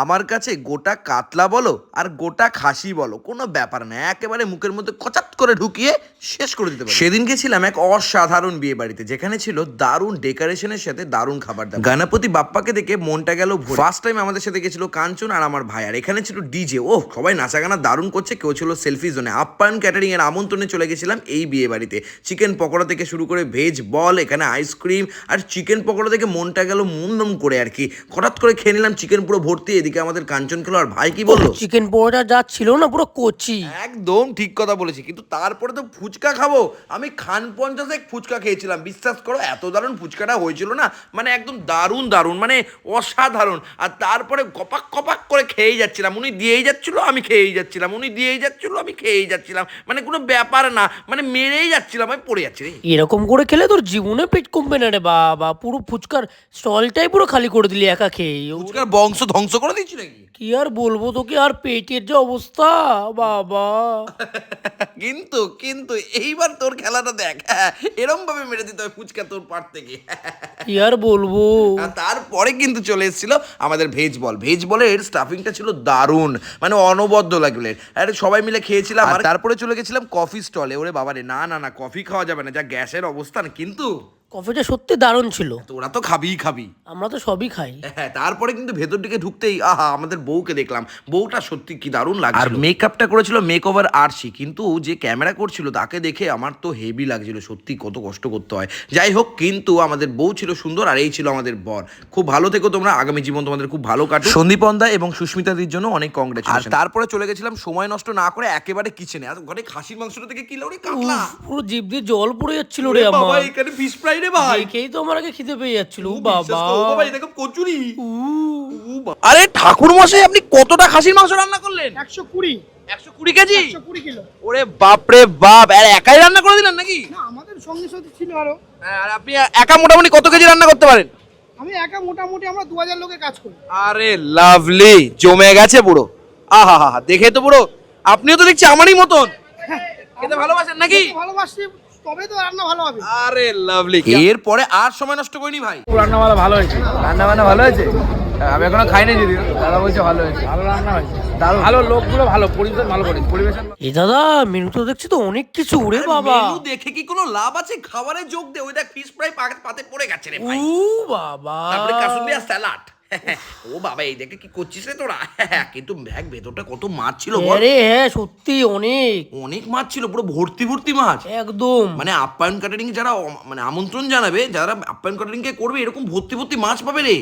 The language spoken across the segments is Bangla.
আমার কাছে গোটা কাতলা বলো আর গোটা খাসি বলো কোনো ব্যাপার না একেবারে মুখের মধ্যে কচাত করে ঢুকিয়ে শেষ করে দিতে পারি। সেদিন গেছিলাম এক অসাধারণ বিয়ে বাড়িতে যেখানে ছিল দারুণ ডেকোরেশনের সাথে দারুণ খাবার দাবার। গণপতি বাপ্পাকে দেখে মনটা গেল ফার্স্ট টাইম আমাদের সাথে গেছিল কাঞ্চন আর আমার ভাই আর এখানে ছিল ডিজে ও সবাই নাচা গানা দারুণ করছে কেউ ছিল সেলফি জোনে আপ্যায়ন ক্যাটারিং এর আমন্ত্রণে চলে গেছিলাম এই বিয়ে বাড়িতে। চিকেন পকোড়া থেকে শুরু করে ভেজ বল এখানে আইসক্রিম আর চিকেন পকোড়া থেকে মনটা গেল মুমদম করে আর কি। হঠাৎ করে খেয়ে নিলাম চিকেন পুরো ভর্তি এদিকে আমাদের কাঞ্চন খেলো আর ভাই কি বলল? চিকেন পকোড়া যা ছিল না পুরো কচি। একদম ঠিক কথা বলেছি কিন্তু তারপরে তো ফুচকা খাব। আমি খান পঞ্চাশে ফুচকা খেয়েছিলাম বিশ্বাস করো এত দারুণ ফুচকাটা হয়েছিল না মানে একদম দারুণ দারুণ মানে অসাধারণ। আর তারপরে কপাক কপাক করে খেয়েই যাচ্ছিলাম উনি দিয়েই যাচ্ছিল আমি খেয়েই যাচ্ছিলাম উনি দিয়েই যাচ্ছিল আমি খেয়েই যাচ্ছিলাম মানে কোনো ব্যাপার না মানে মেরেই যাচ্ছিলাম আমি পড়ে যাচ্ছি এরকম করে খেলে তোর জীবনে পেট কমবে না রে বাবা পুরো ফুচকার স্টলটাই পুরো খালি করে দিলি একা খেয়ে ফুচকার বংশ ধ্বংস করে দিচ্ছি নাকি? কি আর বলব তোকে? আর পেটের যে অবস্থা বাবা। কিন্তু কিন্তু এইবার তোর খেলাটা দেখ। হ্যাঁ এরম ভাবে মেরে দিতে হয় ফুচকা তোর পার থেকে। কি আর বলব? আর তারপরে কিন্তু চলে এসেছিল আমাদের ভেজ বল। ভেজ বলের স্টাফিংটা ছিল দারুণ মানে অনবদ্য লাগলে। আর সবাই মিলে খেয়েছিলাম আর তারপরে চলে গেছিলাম কফি স্টলে ওরে বাবারে না না না কফি খাওয়া যাবে না যা গ্যাসের অবস্থান। কিন্তু কফিটা সত্যি দারুণ ছিল। তোরা তো খাবিই খাবি আমরা তো সবই খাই। হ্যাঁ তারপরে কিন্তু ভেতর দিকে ঢুকতেই আহা আমাদের বউকে দেখলাম। বউটা সত্যি কি দারুণ লাগছিল। আর মেকআপটা করেছিল মেক ওভার আরশি কিন্তু যে ক্যামেরা করছিল তাকে দেখে আমার তো হেভি লাগছিল সত্যি কত কষ্ট করতে হয়। যাই হোক কিন্তু আমাদের বউ ছিল সুন্দর আর এই ছিল আমাদের বর। খুব ভালো থেকো তোমরা আগামী জীবন তোমাদের খুব ভালো কাটুক। সন্দীপন্দা এবং সুস্মিতাদির জন্য অনেক কংগ্রেস আর তারপরে চলে গেছিলাম সময় নষ্ট না করে একেবারে কিচেনে আর ঘরে খাসির মাংসটা থেকে কি লাউরি কাটলা পুরো জিভ দিয়ে জল পড়ে যাচ্ছিল রে বাবা আমার। এখানে ফিশ ফ্রাই রে ভাই। দেখেই তো আমার আগে খিদে পেয়ে যাচ্ছিল। উ বাবা। ও বাবা, দেখো কচুরি। আরে ঠাকুর মশাই আপনি কতটা খাসির মাংস রান্না করলেন? একশো কুড়ি। একশো কুড়ি কেজি? একশো কুড়ি কিলো। ওরে বাপরে বাপ আর একাই রান্না করে দিলেন নাকি? না আমাদের সঙ্গে সাথে ছিল আরও। হ্যাঁ, আর আপনি একা মোটামুটি কত কেজি রান্না করতে পারেন? আমি একা মোটামুটি আমরা দু হাজার লোকে কাজ করি। আরে লাভলি জমে গেছে পুরো আহা হা দেখে তো পুরো আপনিও তো দেখছি আমারই মতন। খেতে ভালোবাসেন নাকি? ভালোবাসি তবে তো রান্না ভালো হবে। আরে লাভলি এরপরে আর সময় নষ্ট করিনি ভাই। রান্না বান্না ভালো হয়েছে। রান্না বান্না ভালো হয়েছে? আমি এখনও খাইনি যদি দাদা বলছে ভালো হয়েছে। ভালো রান্না হয়েছে। ভালো লোকগুলো ভালো পরিবেশন ভালো করে পরিবেশন এ দাদা মেনু তো দেখছি তো অনেক কিছু বাবা। মেনু দেখে কি কোনো লাভ আছে? খাবারে যোগ দে। ওই দেখ ফিশ ফ্রাই পাতে পড়ে গেছে রে ভাই। বাবা। তারপরে স্যালাড ও বাবা এই দেখে কি করছিস রে তোরা? কিন্তু ব্যাগ ভেতরটা কত মাছ ছিল আরে হ্যাঁ সত্যি অনেক। অনেক মাছ ছিল পুরো ভর্তি ভর্তি মাছ। একদম। মানে আপ্যায়ন ক্যাটারিং যারা মানে আমন্ত্রণ জানাবে যারা আপ্যায়ন ক্যাটারিং কে করবে এরকম ভর্তি ভর্তি মাছ পাবে রে।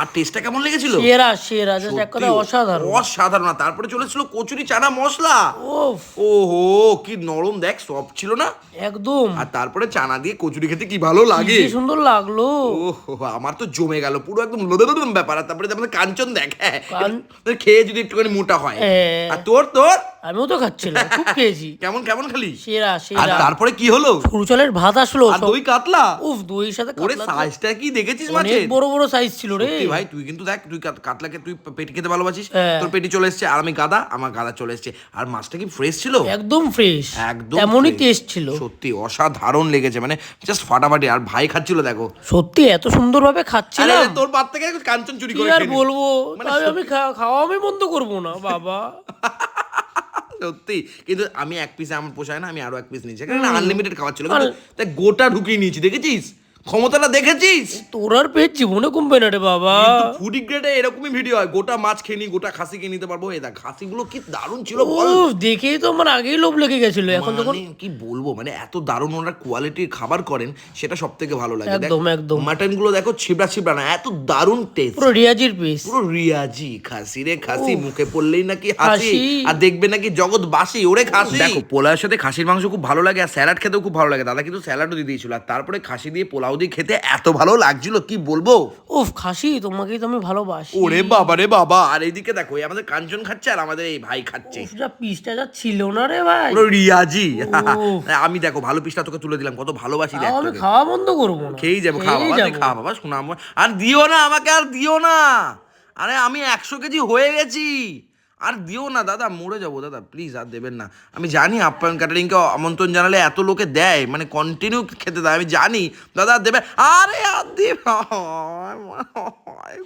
আর টেস্টটা কেমন লেগেছিল? সেরা সেরা জাস্ট এক কথা অসাধারণ। অসাধারণ। তারপরে চলেছিল কচুরি চানা মশলা। ওহো কি নরম দেখ সব ছিল না? একদম। আর তারপরে চানা দিয়ে কচুরি খেতে কি ভালো লাগে? কি সুন্দর লাগল। ওহো আমার তো জমে গেল পুরো একদম ব্যাপার। আর তারপরে আমাদের কাঞ্চন দেখ হ্যাঁ খেয়ে যদি একটুখানি মোটা হয়। হ্যাঁ। আর তোর তোর? আমিও তো খাচ্ছিলাম খুব খেয়েছি। কেমন কেমন খালি? সেরা আর তারপরে কি হলো? সরু চালের ভাত আসলো আর দই কাতলা? উফ দইয়ের সাথে ওরে কাতলা তো সাইজটা কি দেখেছিস অনেক বড় বড় সাইজ ছিল রে। ভাই তুই কিন্তু দেখ তুই কাত- কাতলাকে তুই পেটি খেতে ভালোবাসিস। হ্যাঁ। তোর পেটি চলে এসেছে আর আমি গাদা আমার গাদা চলে এসেছে। আর মাছটা কি ফ্রেশ ছিল? একদম ফ্রেশ একদম এমনই টেস্ট ছিল। সত্যি অসাধারণ লেগেছে মানে জাস্ট ফাটাফাটি। আর ভাই খাচ্ছিল দেখো। সত্যি এত সুন্দরভাবে আরে খাচ্ছিলাম তোর পাত থেকে কাঞ্চন চুরি করে আর বলব? মানে আমি খাওয়া আমি বন্ধ করব না বাবা। সত্যি। কিন্তু আমি এক পিসে আমার পোষায় না আমি আরও এক পিস নিয়েছি। কারণ আনলিমিটেড খাবার ছিল তাই গোটা ঢুকিয়ে নিয়েছি দেখেছিস? ক্ষমতাটা দেখেছিস? তোর আর পেট জীবনে কমবে না রে বাবা। ফুডি গ্রেডে এরকমই ভিডিও হয়। গোটা মাছ খেয়ে নি গোটা খাসি খেয়ে নিতে পারব। এই দেখ খাসিগুলো কি দারুণ ছিল বল। দেখেই তো আমার আগেই লোভ লেগে গেছিল। এখন যখন মানে কি বলব মানে এত দারুণ ওনারা কোয়ালিটির খাবার করেন সেটা সব থেকে ভালো লাগে। একদম, একদম। মাটনগুলো দেখো ছিবড়া ছিবড়া না এত দারুণ টেস্ট পুরো রিয়াজির পিস পুরো রিয়াজি খাসি রে খাসি। মুখে পড়লেই নাকি হাসি। হাসি। আর দেখবে নাকি জগৎ বাসি ওরে খাসি। দেখো পোলাওয়ের সাথে খাসির মাংস খুব ভালো লাগে আর স্যালাড খেতেও খুব ভালো লাগে। দাদা কিন্তু স্যালাডও দিয়ে দিয়েছিল। আর তারপরে খাসি দিয়ে পোলাও দিয়ে খেতে এত ভালো লাগছিল কি বলব? উফ খাসি তোমাকেই তো আমি ভালোবাসি। ওরে বাবা রে বাবা আর এইদিকে দেখো এই আমাদের কাঞ্চন খাচ্ছে আর আমাদের এই ভাই খাচ্ছে। যা পিসটা যা ছিল না রে ভাই। পুরো রিয়াজি। আমি দেখো ভালো পিসটা তোকে তুলে দিলাম কত ভালোবাসি দেখ আমি খাওয়া বন্ধ করব না। খেয়েই যাব খাওয়া বাবা তুই যাব। খা বাবা শোনা আর দিও না আমাকে আর দিও না। আরে আমি একশো কেজি হয়ে গেছি। আর দিও না দাদা মরে যাব দাদা প্লিজ আর দেবেন না। আমি জানি আপ্যায়ন ক্যাটারিংকে আমন্ত্রণ জানালে এত লোকে দেয় মানে কন্টিনিউ খেতে দেয় আমি জানি। দাদা আর দেবে আরে আর দেবে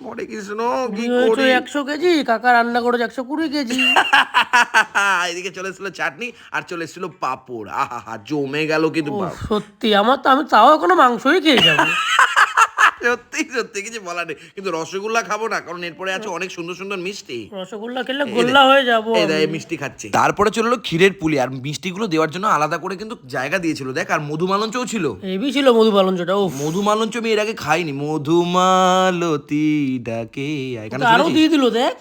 মরে কৃষ্ণ কি করি? একশো কেজি কাকা রান্না করেছে একশো কুড়ি কেজি। এদিকে চলে এসেছিল চাটনি আর চলে এসেছিল পাপড়। আহা জমে গেল কিন্তু সত্যি আমার তো আমি তাও এখনও মাংসই খেয়ে যাব। সত্যি সত্যি কিছু বলার নেই। কিন্তু রসগোল্লা খাব না কারণ এরপরে আছে অনেক সুন্দর সুন্দর মিষ্টি। রসগোল্লা খেলে গোল্লা হয়ে যাব এই দেখ, মিষ্টি খাচ্ছে। তারপরে চলল ক্ষীরের পুলি আর মিষ্টিগুলো দেওয়ার জন্য আলাদা করে কিন্তু জায়গা দিয়েছিল। দেখ আর মধুমালঞ্চও ছিল। হেভি ছিল মধু পালনটা ও মধুমালঞ্চ আমি এর আগে খাইনি। মধুমালতি ডাকে এখানে আরও দিয়ে দিল দেখ।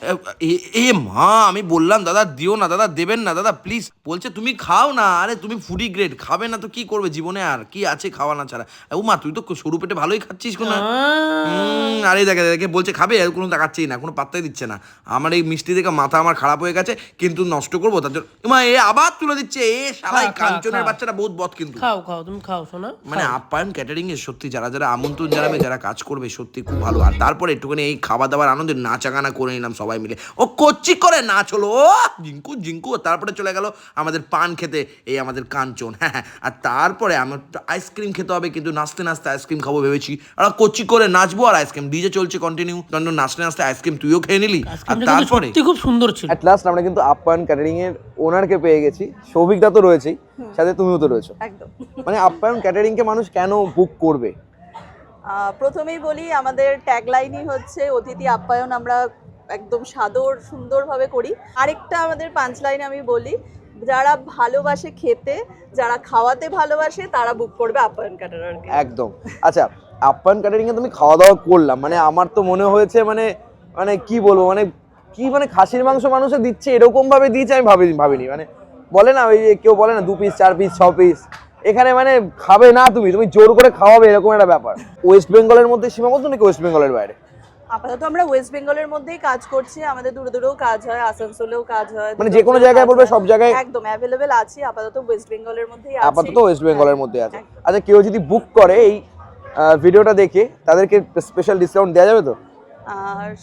এ এ মা আমি বললাম দাদা দিও না দাদা দেবেন না দাদা প্লিজ বলছে তুমি খাও না আরে তুমি ফুডি গ্রেড খাবে না তো কি করবে জীবনে আর? কি আছে খাওয়া না ছাড়া? ও মা তুই তো সরু পেটে ভালোই খাচ্ছিস কোনো আরে দেখে দেখে বলছে খাবে? আর কোনো দেখাচ্ছেই না কোনো পাত্তাই দিচ্ছে না। আমার এই মিষ্টি দেখে মাথা আমার খারাপ হয়ে গেছে কিন্তু নষ্ট করব তার জন্য মা এ আবার তুলে দিচ্ছে এ শালাই খা, কাঞ্চনের। বাচ্চাটা বহুত বদ কিন্তু। খাও খাও তুমি খাও শোনা মানে আপ্যায়ন ক্যাটারিং এর সত্যি যারা যারা আমন্ত্রণ জানাবে যারা কাজ করবে সত্যি খুব ভালো। আর তারপরে একটুখানি এই খাওয়া দাওয়ার আনন্দে নাচাগানা করে নিলাম সবাই মিলে। ও কচ্ছি করে নাচ হলো জিঙ্কু জিঙ্কু। তারপরে চলে গেল আমাদের পান খেতে এই আমাদের কাঞ্চন। হ্যাঁ হ্যাঁ আর তারপরে আমার আইসক্রিম খেতে হবে কিন্তু নাচতে নাচতে আইসক্রিম খাব ভেবেছি। আর কচ্ছি করে নাচবো আর আইসক্রিম ডিজে চলছে কন্টিনিউ কারণ নাচতে নাচতে আইসক্রিম তুইও খেয়ে নিলি। আর তারপরে? খুব সুন্দর ছিল। অ্যাট লাস্ট আমরা কিন্তু আপ্যায়ন ক্যাটারিং এর ওনারকে পেয়ে গেছি। সৌভিকদা তো রয়েছেই সাথে তুমিও তো রয়েছো। একদম। মানে আপ্যায়ন ক্যাটারিং কে মানুষ কেন বুক করবে? প্রথমেই বলি আমাদের ট্যাগলাইনই হচ্ছে অতিথি আপ্যায়ন আমরা একদম সাদর সুন্দরভাবে করি। আরেকটা আমাদের পাঁচ লাইন আমি বলি যারা ভালোবাসে খেতে যারা খাওয়াতে ভালোবাসে তারা বুক করবে আপ্যায়ন ক্যাটারারকে একদম। আচ্ছা আপ্যায়ন ক্যাটারিং এ তুমি খাওয়া দাওয়া করলাম। মানে আমার তো মনে হয়েছে মানে মানে কি বলব মানে কি মানে খাসির মাংস মানুষে দিচ্ছে এরকম ভাবে দিয়েছে আমি ভাবিনি ভাবিনি। মানে বলে না ওই যে কেউ বলে না দু পিস চার পিস ছ পিস এখানে মানে খাবে না তুমি তুমি জোর করে খাওয়াবে এরকম একটা ব্যাপার। ওয়েস্ট বেঙ্গলের মধ্যে সীমাবদ্ধ নাকি ওয়েস্ট বেঙ্গলের বাইরে? আপাতত আমরা ওয়েস্ট বেঙ্গলের মধ্যেই কাজ করছি আমাদের দূরে দূরেও কাজ হয় আসানসোলেও কাজ হয়। মানে যে কোনো জায়গায় বলবে সব জায়গায় একদম অ্যাভেলেবেল আছি আপাতত ওয়েস্ট বেঙ্গলের মধ্যেই আছি। আপাতত ওয়েস্ট বেঙ্গলের মধ্যে আছে। আচ্ছা কেউ যদি বুক করে এই ভিডিওটা দেখে তাদেরকে স্পেশাল ডিসকাউন্ট দেওয়া যাবে তো?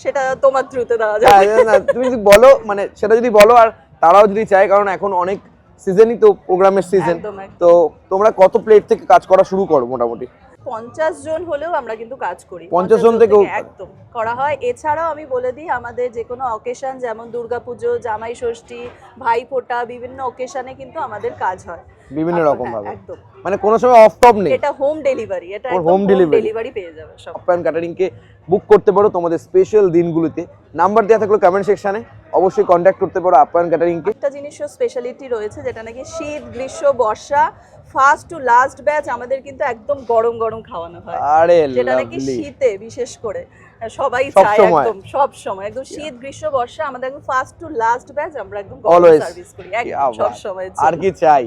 সেটা তোমার থ্রুতে দেওয়া হ্যাঁ, যাবে। না, তুমি যদি বলো মানে সেটা যদি বলো আর তারাও যদি চায় কারণ এখন অনেক সিজনই তো প্রোগ্রামের সিজন। তো তোমরা কত প্লেট থেকে কাজ করা শুরু করো মোটামুটি? পঞ্চাশ জন হলেও আমরা কিন্তু কাজ করি। 50 জন থেকেও? একদম। করা হয়। এছাড়াও আমি বলে দিই আমাদের যে কোনো অকেশন যেমন দুর্গাপুজো জামাই ষষ্ঠী ভাইফোঁটা বিভিন্ন অকেশনে কিন্তু আমাদের কাজ হয়। বিভিন্ন রকম ভাবে। হ্যাঁ, একদম। মানে কোনো সময় অফ টপ নেই। এটা হোম ডেলিভারি এটা হোম। ডেলিভারি পেয়ে যাবে সব। আপ্যায়ন ক্যাটারিং কে বুক করতে পারো তোমাদের স্পেশাল দিনগুলোতে। নাম্বার দেওয়া থাকল কমেন্ট সেকশনে অবশ্যই কন্ট্যাক্ট করতে পারো আপ্যায়ন ক্যাটারিং কে। একটা জিনিসও স্পেশালিটি রয়েছে যেটা নাকি শীত গ্রীষ্ম বর্ষা ফার্স্ট টু লাস্ট ব্যাচ আমাদের কিন্তু একদম গরম গরম খাওয়ানো হয়। আরে যেটা নাকি শীতে বিশেষ করে। সবাই চায় একদম সব সময়। একদম শীত গ্রীষ্ম বর্ষা আমাদের একদম ফার্স্ট টু লাস্ট ব্যাচ আমরা একদম Always. সার্ভিস করি। একদম। সব সময় আর কি চাই?